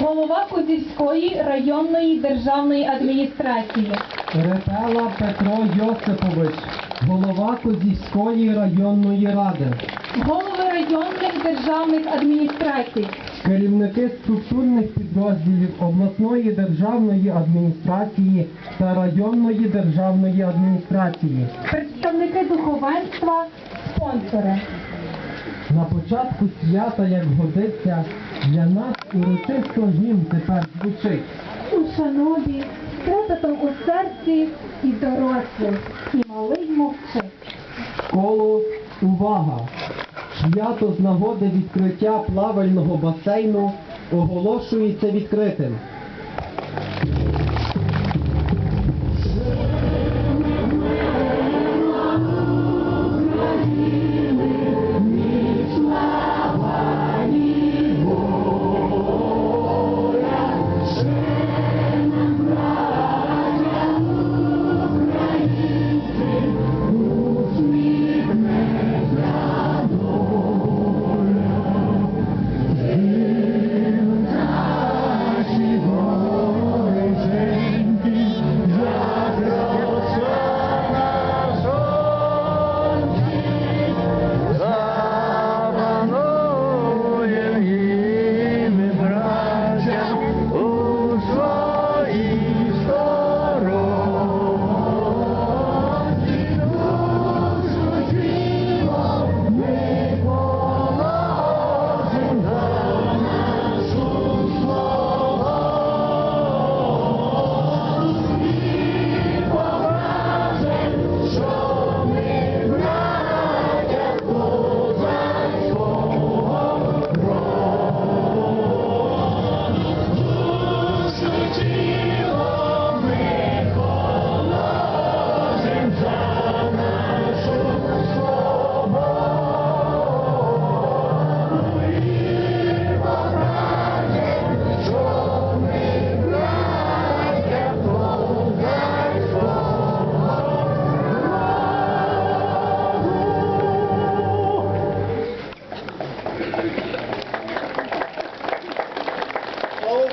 голова Кузівської районної державної адміністрації, Репела Петро Йосипович, голова Козівської районної ради, голови районних державних адміністрацій, керівники структурних підрозділів обласної державної адміністрації та районної державної адміністрації. представники духовенства, спонсори. На початку свята, як годиться, для нас урочисто гімн тепер звучить. У шанові, з трепетом у серці і дорослим, і малий мовчить. Школу увага! Свято з нагоди відкриття плавального басейну оголошується відкритим.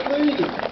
please.